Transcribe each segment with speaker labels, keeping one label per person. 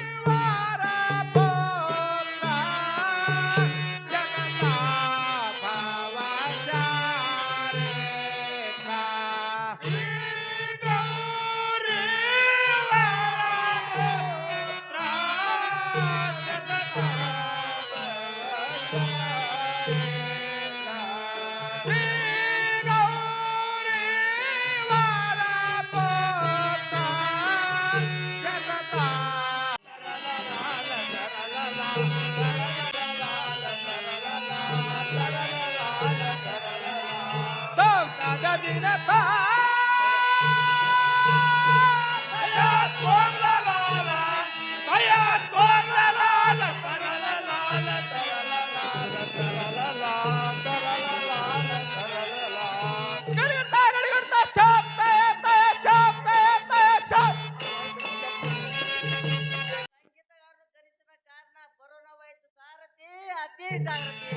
Speaker 1: Zero! ಅತಿ ಜಾಗೃತಿ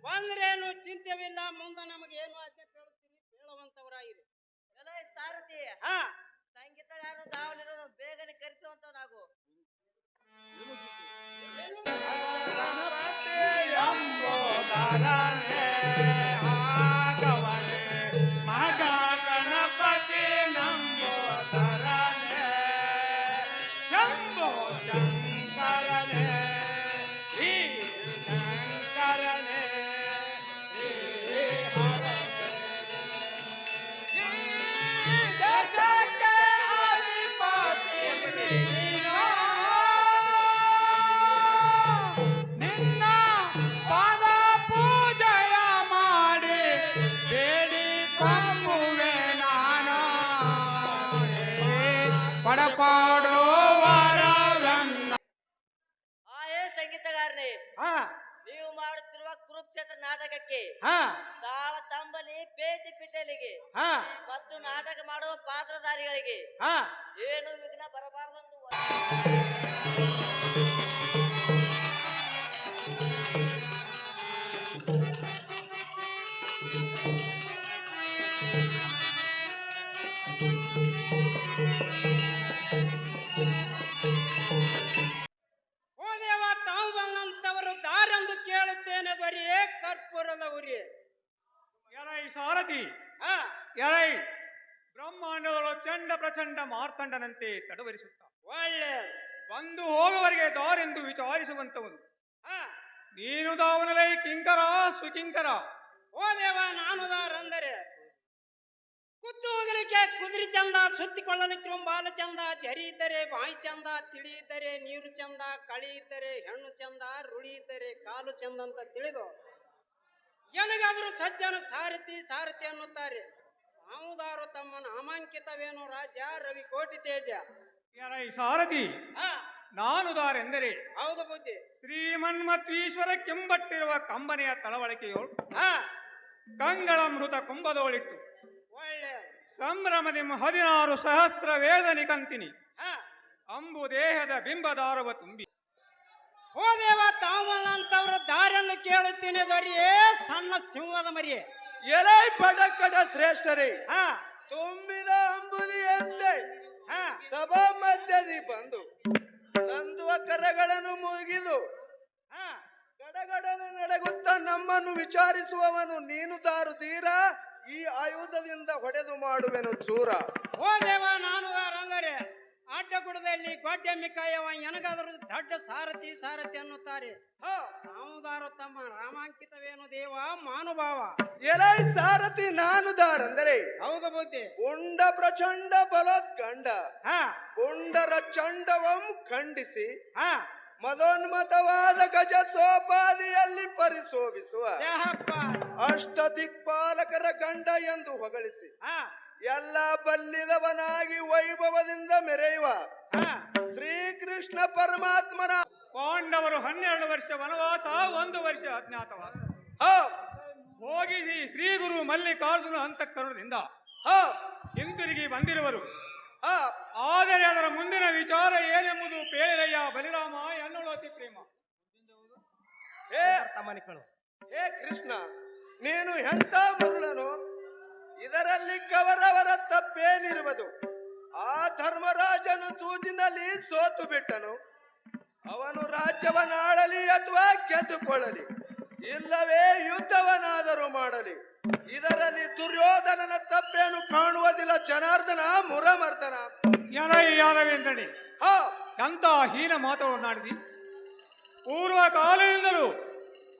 Speaker 2: ಬಂದ್ರೇನು ಚಿಂತೆವಿಲ್ಲ ಮುಂದೆ ನಮಗೆ ಏನು ಆಜ್ಞೆ ಕೇಳುತ್ತೀರಿ? ಕೇಳುವಂತವರಾಗಿರಿ.
Speaker 1: ಎಲ್ಲ ಸಾರಥಿ.
Speaker 2: ಹಾ.
Speaker 1: ಹಾ. ನೀವು ಮಾಡುತ್ತಿರುವ ಕುರುಕ್ಷೇತ್ರ ನಾಟಕಕ್ಕೆ
Speaker 2: ಹಾ.
Speaker 1: ತಾಳ ತಂಬಲಿ ಪೇಟಿ ಪಿಟಲಿಗೆ
Speaker 2: ಹಾ.
Speaker 1: ಮತ್ತು ನಾಟಕ ಮಾಡುವ ಪಾತ್ರಧಾರಿಗಳಿಗೆ
Speaker 2: ಹಾ.
Speaker 1: ಏನು ವಿಘ್ನ ಬರಬಾರದೆಂದು
Speaker 2: ಉರಿ
Speaker 3: ಎಲೈ ಸಾರಥಿ.
Speaker 2: ಹಾ
Speaker 3: ಎಲೈ ಬ್ರಹ್ಮಾಂಡಗಳು ಚಂಡ ಪ್ರಚಂಡ ಮಾರ್ತಂಡನಂತೆ ತಡವರಿಸುತ್ತ.
Speaker 2: ಒಳ್ಳೆ.
Speaker 3: ಬಂದು ಹೋಗುವವರಿಗೆ ದಾರೆಂದು ವಿಚಾರಿಸುವಂತವನು. ನೀನು ದಾವನಲೈ ಕಿಂಕರ ಸುಕಿಂಕರ.
Speaker 2: ಓ ದೇವ ನಾನು ದಾರಂದರೆ ಕುದ್ದು ಹೋಗಲಿಕ್ಕೆ ಕುದುರೆ ಚಂದ ಸುತ್ತಿಕೊಳ್ಳಲಿಕ್ಕೆ ಬಾಲ ಚಂದ ಜರಿಯಿದ್ದರೆ ಬಾಯಿ ಚಂದ ತಿಳಿಯಿದ್ದರೆ ನೀರು ಚಂದ ಕಳಿ ಇದ್ದರೆ ಹೆಣ್ಣು ಚಂದ ರುಳಿ ಇದ್ದರೆ ಕಾಲು ಚಂದ ಅಂತ ತಿಳಿದು ಎನಗಾದರೂ ಸಜ್ಜನ ಸಾರಥಿ ಸಾರಥಿ ಅನ್ನುತ್ತಾರೆ. ತಾವುದಾರು ತಮ್ಮ ನಾಮಾಂಕಿತವೇನು ರಾಜ ರವಿ ಕೋಟಿ ತೇಜ.
Speaker 3: ಸಾರಥಿ?
Speaker 2: ಹಾ.
Speaker 3: ನಾನು ದಾರೆಂದರೆ?
Speaker 2: ಹೌದು ಬುದ್ಧಿ.
Speaker 3: ಶ್ರೀಮನ್ಮತ್ವೀಶ್ವರ ಕೆಂಬಟ್ಟಿರುವ ಕಂಬನೆಯ ತಳವಳಿಕೆಯೋ
Speaker 2: ಹಾ.
Speaker 3: ಕಂಗಳ ಮೃತ ಕುಂಭದೋಳಿಟ್ಟು.
Speaker 2: ಒಳ್ಳೆ.
Speaker 3: ಸಂಭ್ರಮದಿ ಹದಿನಾರು ಸಹಸ್ರ ವೇದ ನಿಕಂತಿನಿ
Speaker 2: ಹಾ.
Speaker 3: ಅಂಬು ದೇಹದ ಬಿಂಬದಾರವ ತುಂಬಿ.
Speaker 2: ಓ ದೇವ ತಾವನಂತವ್ರ ದಾರಿಯನ್ನು ಕೇಳುತ್ತೇನೆ ದೊರೆಯೇ ಸಣ್ಣ ಸಿಂಹದ ಮರಿ
Speaker 4: ಎಲೆ ಪಡ ಕಡ ಶ್ರೇಷ್ಠರೇ
Speaker 2: ಹಾ.
Speaker 4: ತುಂಬಿದ ಅಂಬುದಿಯಂತೆ
Speaker 2: ಹಾ.
Speaker 4: ಸಭಾ ಮಧ್ಯದಿ ಬಂದು ತಂದುವ ಕರಗಳನ್ನು ಮುಗಿದು
Speaker 2: ಹಾ.
Speaker 4: ಗಡಗಡನೆ ನಡೆಗುತ್ತ ನಮ್ಮನ್ನು ವಿಚಾರಿಸುವವನು ನೀನು ದಾರು ತೀರ ಈ ಆಯುಧದಿಂದ ಹೊಡೆದು ಮಾಡುವೆನು ಚೂರ.
Speaker 2: ಓ ದೇವ ನಾನು ಅಂದರೆ ಅಡ್ಡಗುಡದಲ್ಲಿ ಗೊಡ್ಡೆ ಮಿಕಾಯವ ಎನಗಾದರೂ ದೊಡ್ಡ ಸಾರಥಿ ಸಾರಥಿ ಅನ್ನುತ್ತಾರೆ.
Speaker 4: ಹೋ
Speaker 2: ತಾವುದಾರು ತಮ್ಮ ರಾಮಾಂಕಿತವೇನು ದೇವ ಮಾನುಭಾವ.
Speaker 4: ಎಲೈ ಸಾರಥಿ ನಾನು ದಾರಂದರೆ
Speaker 2: ಹೌದು ಬುದ್ಧಿ.
Speaker 4: ಕೊಂಡ ಪ್ರಚಂಡ ಗಂಡ
Speaker 2: ಹಾ.
Speaker 4: ಕೊಂಡರ ಚಂಡವಂ ಖಂಡಿಸಿ.
Speaker 2: ಹಾ.
Speaker 4: ಮದೋನ್ಮತವಾದ ಗಜ ಸೋಪಾದಿಯಲ್ಲಿ ಪರಿಶೋಭಿಸುವ. ಅಷ್ಟ ದಿಕ್ಪಾಲಕರ ಗಂಡ ಎಂದು ಹೊಗಳಿಸಿ.
Speaker 2: ಹಾ.
Speaker 4: ಎಲ್ಲ ಬಲ್ಲಿದವನಾಗಿ ವೈಭವದಿಂದ ಮೆರೆಯುವ
Speaker 2: ಹಾ.
Speaker 4: ಶ್ರೀಕೃಷ್ಣ ಪರಮಾತ್ಮನ
Speaker 3: ಪಾಂಡವರು ಹನ್ನೆರಡು ವರ್ಷ ವನವಾಸ ಒಂದು ವರ್ಷ ಅಜ್ಞಾತವಾಸ.
Speaker 4: ಹ,
Speaker 3: ಹೋಗಿಸಿ ಶ್ರೀ ಗುರು ಮಲ್ಲಿಕಾರ್ಜುನ ಅಂತಃಕರಣದಿಂದ
Speaker 4: ಹ,
Speaker 3: ಹಿಂತಿರುಗಿ ಬಂದಿರುವರು.
Speaker 4: ಹ.
Speaker 3: ಆದರೆ ಅದರ ಮುಂದಿನ ವಿಚಾರ ಏನೆಂಬುದು ಪೇರಯ್ಯ ಬಲಿರಾಮ ಎನ್ನುಳು ಅತಿ ಪ್ರೇಮ
Speaker 4: ಹೇ ಹೇ ಕೃಷ್ಣ ನೀನು ಎಂತ ಮರುಳನು? ಇದರಲ್ಲಿ ಕವರವರ ತಪ್ಪೇನಿರುವುದು. ಆ ಧರ್ಮರಾಜನು ಸೂಜಿನಲ್ಲಿ ಸೋತು ಬಿಟ್ಟನು. ಅವನು ರಾಜ್ಯವನ್ನಾಡಲಿ ಅಥವಾ ಗೆದ್ದುಕೊಳ್ಳಲಿ ಇಲ್ಲವೇ ಯುದ್ಧವನಾದರೂ ಮಾಡಲಿ. ಇದರಲ್ಲಿ ದುರ್ಯೋಧನನ ತಪ್ಪೇನು ಕಾಣುವುದಿಲ್ಲ. ಜನಾರ್ದನ ಮುರಮರ್ದನ.
Speaker 3: ಯನ ಯಾದವೇಂದ್ರನಿ
Speaker 4: ಹಾ.
Speaker 3: ಎಂತ ಹೀನ ಮಾತುಗಳನ್ನಾಡಿದಿ ಪೂರ್ವ ಕಾಲದಿಂದಲೂ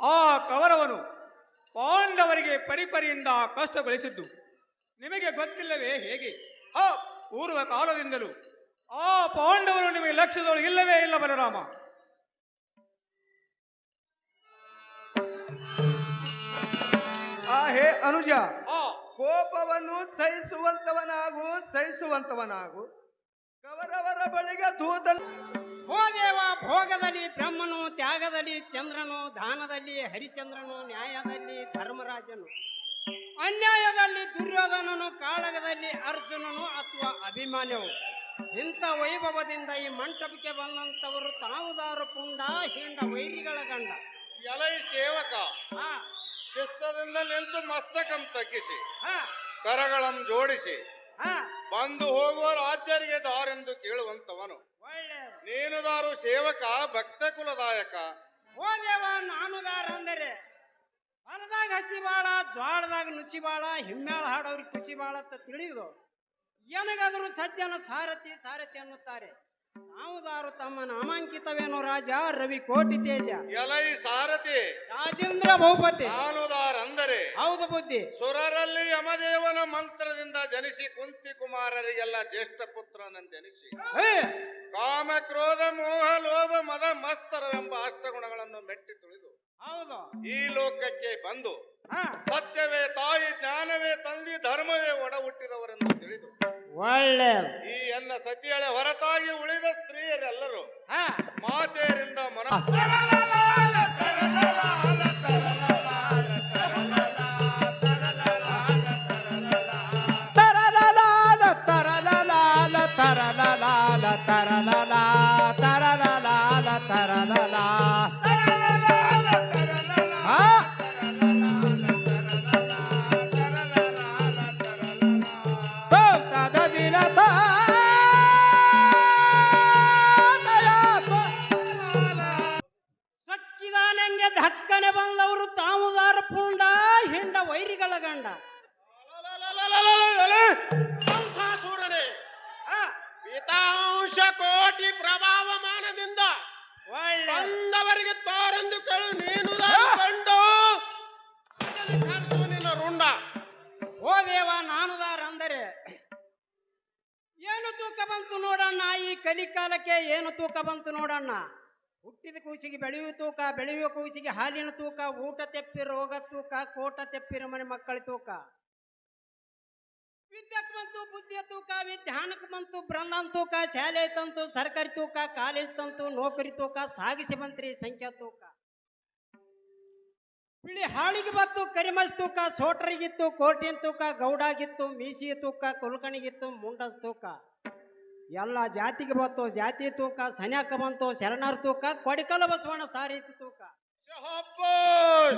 Speaker 3: ಆ ಕವರವನು ಪಾಂಡವರಿಗೆ ಪರಿಪರಿಯಿಂದ ಕಷ್ಟಗೊಳಿಸಿದ್ದು. ನಿಮಗೆ ಗೊತ್ತಿಲ್ಲವೇ ಹೇಗೆ?
Speaker 4: ಆ
Speaker 3: ಪೂರ್ವ ಕಾಲದಿಂದಲೂ ಆ ಪಾಂಡವರು ನಿಮಗೆ ಲಕ್ಷ್ಯದೊಳಗೆ ಇಲ್ಲವೇ ಇಲ್ಲ ಬಲರಾಮ?
Speaker 4: ಆ ಹೇ ಅನುಜ
Speaker 3: ಆ
Speaker 4: ಕೋಪವನ್ನು ಸಹಿಸುವಂತವನಾಗು ಸಹಿಸುವಂತವನಾಗು. ಕವರವರ ಬಳಿಗೆ
Speaker 2: ದೂತ ಭೋದೇವ ಭೋಗದಲ್ಲಿ ಬ್ರಹ್ಮನು ತ್ಯಾಗದಲ್ಲಿ ಚಂದ್ರನು ದಾನದಲ್ಲಿ ಹರಿಚಂದ್ರನು ನ್ಯಾಯದಲ್ಲಿ ಧರ್ಮರಾಜನು. ಅನ್ಯಾಯದಲ್ಲಿ ದುರ್ಯೋಧನನು ಕಾಳಗದಲ್ಲಿ ಅರ್ಜುನನು ಅಥವಾ ಅಭಿಮಾನ್ಯವು ಇಂಥ ವೈಭವದಿಂದ ಈ ಮಂಟಪಕ್ಕೆ ಬಂದಂತವರು ತಾವುದಾರು ಪುಂಡ ಹಿಂಡ ವೈರಿಗಳ ಗಂಡ.
Speaker 5: ಎಲೈ ಸೇವಕ.
Speaker 2: ಹಾ.
Speaker 5: ಶಿಸ್ತದಿಂದ ನಿಂತು ಮಸ್ತಕಂ ತಗ್ಗಿಸಿ.
Speaker 2: ಹಾ.
Speaker 5: ಕರಗಳಂ ಜೋಡಿಸಿ.
Speaker 2: ಹಾ.
Speaker 5: ಬಂದು ಹೋಗುವ ರಾಜ್ಯರಿಗೆ ದಾರೆಂದು ಕೇಳುವಂತವನು
Speaker 2: ಒಳ್ಳೆ
Speaker 5: ನೀನುದಾರು ಸೇವಕ ಭಕ್ತ ಕುಲದಾಯಕ.
Speaker 2: ಓ ದೇವ ನಾನುದಾರ ಅಂದರೆ ಹೊಲದಾಗ ಹಸಿ ಬಾಳ ಜ್ವಾಳದಾಗ ನುಸಿ ಬಾಳ ಹಿಮ್ಮೇಳ ಹಾಡೋರಿಗೆ ಖುಷಿ ಬಾಳ ಅಂತ ತಿಳಿದು ಏನಗಾದರೂ ಸಜ್ಜನ ಸಾರಥಿ ಸಾರಥಿ ಅನ್ನುತ್ತಾರೆ. ನಾವುದಾರು ತಮ್ಮ ನಾಮಾಂಕಿತವೇನೋ ರಾಜ ರವಿ ಕೋಟಿ ತೇಜ.
Speaker 5: ಎಲೈ ಸಾರಥಿ.
Speaker 2: ರಾಜೇಂದ್ರ ಭೂಪತಿ.
Speaker 5: ನಾನುದಾರಂದರೆ
Speaker 2: ಹೌದು ಬುದ್ಧಿ.
Speaker 5: ಸುರರಲ್ಲಿ ಯಮದೇವನ ಮಂತ್ರದಿಂದ ಜನಿಸಿ ಕುಂತಿ ಕುಮಾರರಿಗೆಲ್ಲ ಜ್ಯೇಷ್ಠ ಪುತ್ರನಂದೆನಿಸಿ. ಕಾಮ ಕ್ರೋಧ ಮೋಹ ಲೋಭ ಮದ ಮಸ್ತರವೆಂಬ ಅಷ್ಟಗುಣಗಳನ್ನು ಮೆಟ್ಟಿ ತುಳಿದು
Speaker 2: ಹೌದು.
Speaker 5: ಈ ಲೋಕಕ್ಕೆ ಬಂದು ಸತ್ಯವೇ ತಾಯಿ ಜ್ಞಾನವೇ ತಂದಿ ಧರ್ಮವೇ ಒಡ ಹುಟ್ಟಿದವರೆಂದು ತಿಳಿದು
Speaker 2: ಒಳ್ಳೆ
Speaker 5: ಈ ಎನ್ನ ಸತಿಯಳೆ ಹೊರತಾಗಿ ಉಳಿದ ಸ್ತ್ರೀಯರೆಲ್ಲರೂ
Speaker 2: ಹಾ.
Speaker 5: ಮಾತೆಯರಿಂದ ಮನ ಸೂರನೇ
Speaker 2: ಹಾ
Speaker 5: ಪಿತಾಂಶ ಕೋಟಿ ಪ್ರಭಾವಮಾನದಿಂದ
Speaker 2: ಒಳ್ಳೆ
Speaker 5: ಬಂದವರಿಗೆ ತೋರೆಂದು ಕೇಳು ನೀನು ಕಂಡು. ನಿನ್ನ ರುಂಡ.
Speaker 2: ಓ ದೇವ ನಾನುದಾರ ಅಂದರೆ ಏನು ತೂಕ ಬಂತು ನೋಡಣ್ಣ? ಈ ಕಲಿಕಾಲಕ್ಕೆ ಏನು ತೂಕ ಬಂತು ನೋಡಣ್ಣ? ಹುಟ್ಟಿದ ಕೂಸಿಗೆ ಬೆಳೆಯುವ ತೂಕ ಬೆಳೆಯುವ ಕೂಸಿಗೆ ಹಾಲಿನ ತೂಕ ಊಟ ತೆಪ್ಪಿ ರೋಗ ತೂಕ ಕೋಟ ತೆಪ್ಪಿರ ಮನೆ ಮಕ್ಕಳ ತೂಕ. ವಿದ್ಯಕ್ಕೆ ಬಂತು ಬುದ್ಧಿಯ ತೂಕ ವಿಜ್ಞಾನಕ್ಕೆ ಬಂತು, ಬ್ರಹ್ಮ ತೂಕ, ಶಾಲೆ ತಂತು, ಸರ್ಕಾರಿ ತೂಕ, ಕಾಲೇಜ್ ತಂತು, ನೌಕರಿ ತೂಕ, ಸಾಗಿಸಿ ಬಂತ್ರಿ ಸಂಖ್ಯಾ ತೂಕ ಬಿಳಿ ಹಾಳಿಗೆ ಬಂತು, ಕರಿಮಸ್ ತೂಕ, ಸೋಟ್ರಿಗಿತ್ತು ಕೋಟಿನ ತೂಕ, ಗೌಡಾಗಿತ್ತು ಮೀಸಿಯ ತೂಕ ಕುಲ್ಕಣಿಗಿತ್ತು ಮುಂಡಸ್ ತೂಕ ಎಲ್ಲ ಜಾತಿಗೆ ಬಂತು, ಜಾತಿ ತೂಕ, ಸನ್ಯಾಕ ಬಂತು, ಶರಣಾರ್ ತೂಕ ಕೊಡಿಕಲ ಬಸವಣ್ಣ ಸಾರೀತಿ ತೂಕ!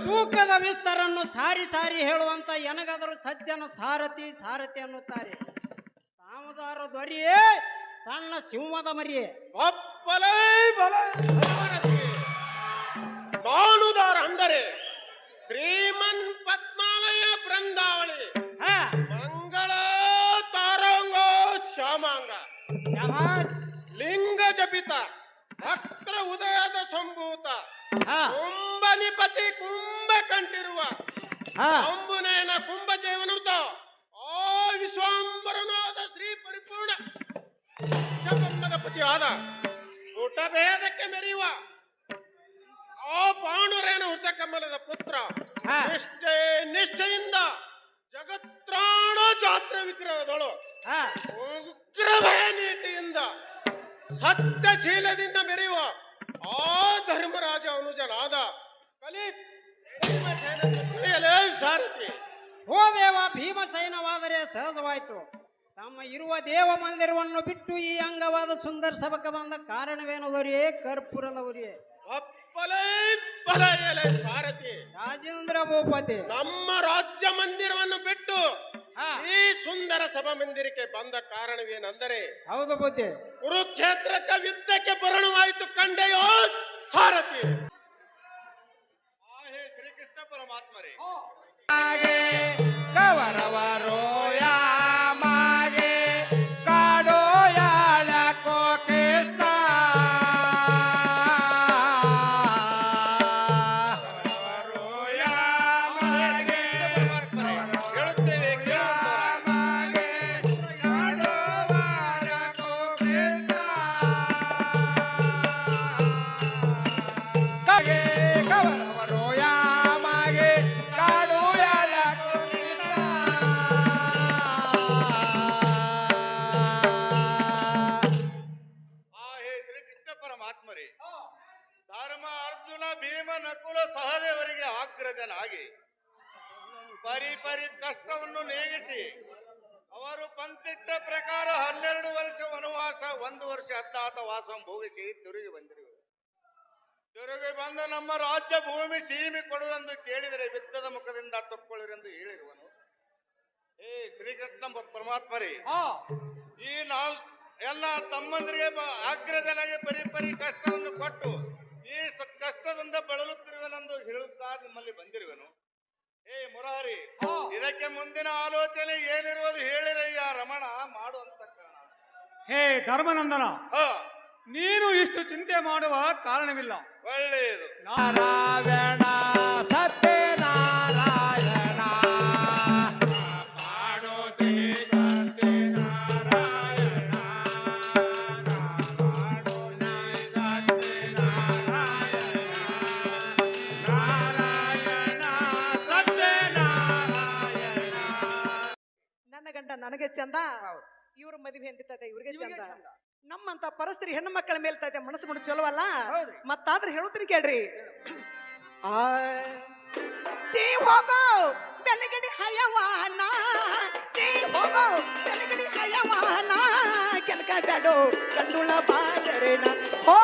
Speaker 2: ತೂಕದ ವಿಸ್ತರನ್ನು ಸಾರಿ ಸಾರಿ ಹೇಳುವಂತ ಎನಗಾದರೂ ಸಜ್ಜನ ಸಾರಥಿ ಸಾರಥಿ ಅನ್ನುತ್ತಾರೆ. ತಾಮದಾರ ದೊರೆಯೇ ಸಣ್ಣ ಸಿಂಹದ ಮರಿಯೇ.
Speaker 5: ನಾನುದಾರ ಅಂದರೆ ಶ್ರೀಮನ್ ಪದ್ಮಾಲಯ ಬೃಂದಾವಳಿ.
Speaker 2: ಹಾ.
Speaker 5: ಮಂಗಳ ತಾರಾಂಗ ಶ್ಯಾಮಾಂಗ. ಲಿಂಗ ಜಪಿತ ಭಕ್ತ ಉದಯದ ಸಂಭೂತ. ಕುಂಭನಿಪತಿ ಕುಂಭ ಕಂಠಿರುವ
Speaker 2: ಹಾ.
Speaker 5: ಅಂಬುನೇನ ಕುಂಭ ಜೀವನವುತ ಆ ವಿಶ್ವಾಂಬರನಾದ ಶ್ರೀ ಪರಿಪೂರ್ಣ ಶಬಮ್ಮದ ಪತಿಯಾದ ಊಟ ಭೇದಕ್ಕೆ ಮೆರೆಯುವ ಆ ಪಾಂಡುರೇನ ಉತ್ತ ಕಮಲದ ಪುತ್ರ. ನಿಷ್ಠೆ ನಿಷ್ಠೆಯಿಂದ ಜಗತ್ರಾಣ ಜಾತ್ರ ವಿಗ್ರಹದಳು
Speaker 2: ಹಾ.
Speaker 5: ಉಗ್ರ ಭಯ ನೀತಿಯಿಂದ ಸತ್ಯಶೀಲದಿಂದ ಮೆರೆಯುವ ಆ ಧರ್ಮರಾಜ ಅನುಜನಾದ ಕಲಿ ತುಳಿಯಲೇ ಸಾರಥಿ.
Speaker 2: ಓ ದೇವ ಭೀಮಸೈನವಾದರೆ ಸಹಜವಾಯಿತು. ತಮ್ಮ ಇರುವ ದೇವ ಮಂದಿರವನ್ನು ಬಿಟ್ಟು ಈ ಅಂಗವಾದ ಸುಂದರ ಸಭಕ್ಕೆ ಬಂದ ಕಾರಣವೇನದವರಿಯೇ ಕರ್ಪೂರದವರಿಯೇ
Speaker 5: ಸಾರಥಿ.
Speaker 2: ರಾಜೇಂದ್ರ ಭೂಪತಿ.
Speaker 5: ನಮ್ಮ ರಾಜ್ಯ ಮಂದಿರವನ್ನು ಬಿಟ್ಟು
Speaker 2: ಹಾ
Speaker 5: ಈ ಸುಂದರ ಸಭಾ ಮಂದಿರಕ್ಕೆ ಬಂದ ಕಾರಣವೇನೆಂದರೆ
Speaker 2: ಹೌದು ಬುದ್ಧಿ.
Speaker 5: ಕುರುಕ್ಷೇತ್ರಕ್ಕೆ ಯುದ್ಧಕ್ಕೆ ಬರಣವಾಯಿತು ಕಂಡೆಯೋ ಸಾರಥಿ. ಆ ಹೇ. ಶ್ರೀಕೃಷ್ಣ ಪರಮಾತ್ಮರೇ
Speaker 6: ಮಾಗೆ
Speaker 5: ಪರಮಾತ್ಮರೇ ಧರ್ಮ ಅರ್ಜುನ ಭೀಮ ನಕುಲ ಸಹದೇವರಿಗೆ ಆಗ್ರಜನಾಗಿ ಪರಿ ಪರಿ ಕಷ್ಟವನ್ನು ನೀಗಿಸಿ ಅವರು ಪಂತಿಟ್ಟ ಪ್ರಕಾರ ಹನ್ನೆರಡು ವರ್ಷ ವನವಾಸ ಒಂದು ವರ್ಷ ಹತ್ತಾತ ವಾಸ ಭೋಗಿಸಿ ತಿರುಗಿ ಬಂದಿರು. ತಿರುಗಿ ಬಂದ ನಮ್ಮ ರಾಜ್ಯ ಭೂಮಿ ಸೀಮಿ ಕೊಡುವೆಂದು ಕೇಳಿದರೆ ಬಿದ್ದದ ಮುಖದಿಂದ ತಕ್ಕೊಳ್ಳಿರೆಂದು ಹೇಳಿರುವನು. ಏ ಶ್ರೀಕೃಷ್ಣ ಪರಮಾತ್ಮರಿ ಈ ನಾಲ್ ಎಲ್ಲ ತಮ್ಮಂದರಿಗೆ ಅಗ್ರಜನಾಗಿ ಪರಿ ಪರಿ ಕಷ್ಟವನ್ನು ಕೊಟ್ಟು ಈ ಕಷ್ಟದಿಂದ ಬಳಲುತ್ತಿರುವನೆಂದು ಹೇಳುತ್ತಾ ನಿಮ್ಮಲ್ಲಿ ಬಂದಿರುವೆನು? ಏ ಮುರಾರಿ ಇದಕ್ಕೆ ಮುಂದಿನ ಆಲೋಚನೆ ಏನಿರುವುದು ಹೇಳಿರಯ್ಯ ರಮಣ ಮಾಡುವಂತ ಕಾರಣ.
Speaker 3: ಹೇ ಧರ್ಮನಂದನ
Speaker 5: ಹ.
Speaker 3: ನೀನು ಇಷ್ಟು ಚಿಂತೆ ಮಾಡುವ ಕಾರಣವಿಲ್ಲ.
Speaker 5: ಒಳ್ಳೆಯದು.
Speaker 6: ನಾರಾಯಣ
Speaker 7: ಚಂದ? ಇವ್ರ ಮದುವೆ ಎಂದಿರ್ತದೆ ಇವ್ರಿಗೆ ಚಂದ. ನಮ್ಮಂತ ಪರಸ್ತ್ರಿ ಹೆಣ್ಣು ಮಕ್ಕಳ ಮೇಲೆ ತೈತೆ ಮನಸ್ಸು ಮುಟ್ಟು ಚಲೋವಲ್ಲ? ಮತ್ತಾದ್ರೆ ಹೇಳುತ್ತೀನಿ ಕೇಳ್ರಿ. ಆ ಜೀ ಹೋಗೋ ಬೆಳಗಡಿ ಹಯವಾನ ಜೀ ಹೋಗೋ ಬೆಳಗಡಿ ಹಯವಾನ ಕೆನಕ ಬ್ಯಾಡೋ ಕಂಡುಳ ಬಾಲರೇನ ಓ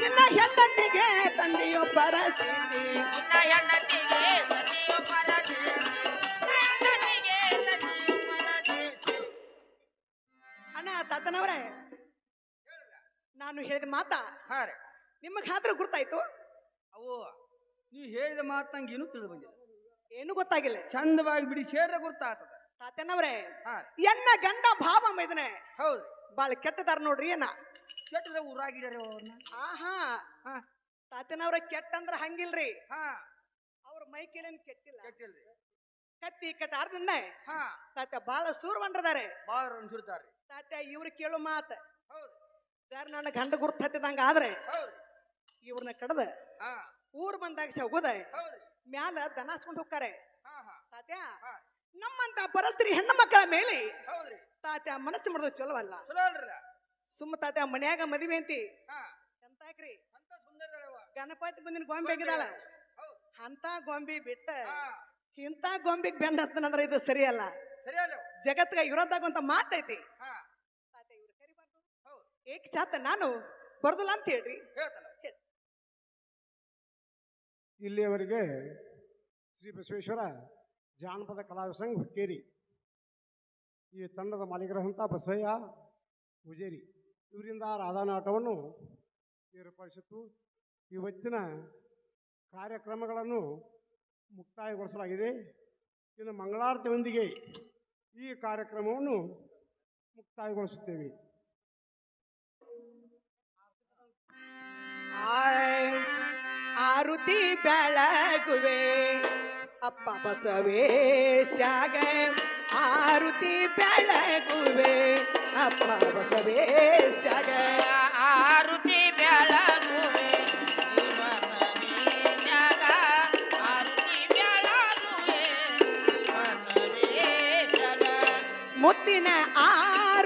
Speaker 7: ನಿನ್ನ ಹೆಂಡತಿಗೆ ತಂದೆಯೋ ಪರಿಸ್ಥಿತಿ ನಿನ್ನ ಹೆಂಡತಿಗೆ. ಅಣ್ಣ ತಾತನವರೇ ನಾನು ಹೇಳಿದ ಮಾತಾ
Speaker 2: ಹಾ ರೀ.
Speaker 7: ನಿಮಗೆ ಆದ್ರೂ ಗುರ್ತಾಯ್ತು?
Speaker 2: ಅವು ನೀವು ಹೇಳಿದ ಮಾತು ನಂಗೇನು ಏನೂ ತಿಳಿದು ಬಂದಿಲ್ಲ.
Speaker 7: ಏನು ಗೊತ್ತಾಗಿಲ್ಲ.
Speaker 2: ಚಂದವಾಗಿ ಬಿಡಿ ಸೇರ್ರೆ ಗುರ್ತಾಗ್ತದ.
Speaker 7: ತಾತನವ್ರೆ
Speaker 2: ಹಾ
Speaker 7: ಎನ್ನ ಗಂಡ ಭಾವ ಮೈದನೆ.
Speaker 2: ಹೌದು
Speaker 7: ಬಾಳ ಕೆಟ್ಟದಾರ ನೋಡ್ರಿ ಏನ
Speaker 2: ಕೆಟ್ಟದ ಊರಾಗಿಡ್ಯಾರ ಅವ್ರನ್ನ
Speaker 7: ಆಹಾ.
Speaker 2: ಹಾ.
Speaker 7: ತಾತನವ್ರ ಕೆಟ್ಟ ಅಂದ್ರ ಹಂಗಿಲ್ರಿ.
Speaker 2: ಹಾ.
Speaker 7: ಅವ್ರ ಮೈಕೇಲೇನ್ ಕೆಟ್ಟಿಲ್ಲ.
Speaker 2: ಕೆಟ್ಟಿಲ್ರಿ.
Speaker 7: ಕತ್ತಿ ಕಟ್ಟಾರ್ದಿಂದ
Speaker 2: ಹಾ.
Speaker 7: ತಾತ ಬಾಳ ಸೂರ್ವಂಡ್ರದಾರೆ
Speaker 2: ಭಾಳ ಅನ್ಸಿರ್ತಾರ್ರಿ
Speaker 7: ತಾತ ಇವ್ರು ಕೇಳು ಮಾತ.
Speaker 2: ಹೌದು.
Speaker 7: ಸರ್ ನನ್ನ ಗಂಡ ಗುರ್ತ ಹತ್ತಿದಂಗ ಆದ್ರೆ
Speaker 2: ಹೌದು.
Speaker 7: ಇವ್ರನ್ನ ಕಡದ
Speaker 2: ಹಾ.
Speaker 7: ಊರ್ ಬಂದಾಗ ಸಗೋದ
Speaker 2: ಹೌದು.
Speaker 7: ಮ್ಯಾಲ ದನಾಸ್ಕೊಂಡ್ ಹೋಗ್ತಾರೆ.
Speaker 2: ಹಾ ಹಾ.
Speaker 7: ತಾತ್ಯ
Speaker 2: ಹಾ.
Speaker 7: ನಮ್ಮಂತ ಪರಸ್ತ್ರೀ ಹೆಣ್ಣು ಮಕ್ಕಳ ಮೇಲೆ
Speaker 2: ಹೌದ್ರಿ.
Speaker 7: ತಾತ್ಯ ಮನಸ್ಸು ಮಾಡೋದು ಚಲೋ ಅಲ್ಲ.
Speaker 2: ಚಲೋ ಅಲ್ರಿ.
Speaker 7: ಸುಮ್ಮ ತಾತ್ಯ ಮನ್ಯಾಗ ಮದುವೆ ಅಂತಿ.
Speaker 2: ಹಾ.
Speaker 7: ಎಂತಾಕ್ರಿ? ಗಣಪತಿ ಬಂದಿನ ಗೊಂಬೆ ಆಗಿದಾಳ
Speaker 2: ಹೌದು.
Speaker 7: ಅಂತ ಗೊಂಬಿ ಬಿಟ್ಟ
Speaker 2: ಹಾ.
Speaker 7: ಇಂಥ ಗೊಂಬಿಗ್ ಬೆಂಡ್ ಹತ್ತನಂದ್ರ ಇದು ಸರಿಯಲ್ಲ.
Speaker 2: ಸರಿ ಅಲ್ಲ
Speaker 7: ಜಗತ್ಗ ಇರೋದಾಗುವಂತ ಮಾತೈತಿ.
Speaker 2: ಹಾ.
Speaker 7: ತಾತ್ಯ ಇವ್ರು ಕರಿಬಾರ್ದು
Speaker 2: ಹೌದು.
Speaker 7: ಏಕ್ ಚಾತ ನಾನು ಬರ್ದಲ್ಲ ಅಂತ ಹೇಳ್ರಿ.
Speaker 8: ಇಲ್ಲಿಯವರೆಗೆ ಶ್ರೀ ಬಸವೇಶ್ವರ ಜಾನಪದ ಕಲಾ ಸಂಘ ಹುಕ್ಕೇರಿ. ಈ ತಂಡದ ಮಾಲೀಕರಾದಂಥ ಬಸಯ್ಯ ಪೂಜೇರಿ ಇವರಿಂದ ರಾಧಾನಾಟವನ್ನು ಏರ್ಪಡಿಸಿತ್ತು. ಇವತ್ತಿನ ಕಾರ್ಯಕ್ರಮಗಳನ್ನು ಮುಕ್ತಾಯಗೊಳಿಸಲಾಗಿದೆ. ಇನ್ನು ಮಂಗಳಾರತಿಯೊಂದಿಗೆ ಈ ಕಾರ್ಯಕ್ರಮವನ್ನು ಮುಕ್ತಾಯಗೊಳಿಸುತ್ತೇವೆ.
Speaker 7: ಆರುತಿ ಬೆಳಗುವೆ, ಅಪ್ಪ ಬಸವೇ ಬಸವೇಶ್ಯಾಗ ಆರುತಿ ಬೆಳಗುವೆ ಅಪ್ಪ ಬಸವೇಶ್ಯಾಗ
Speaker 9: ಆರುತಿ ಬೆಳಗುವೆ
Speaker 7: ಮುತ್ತಿನ ಆರುತಿ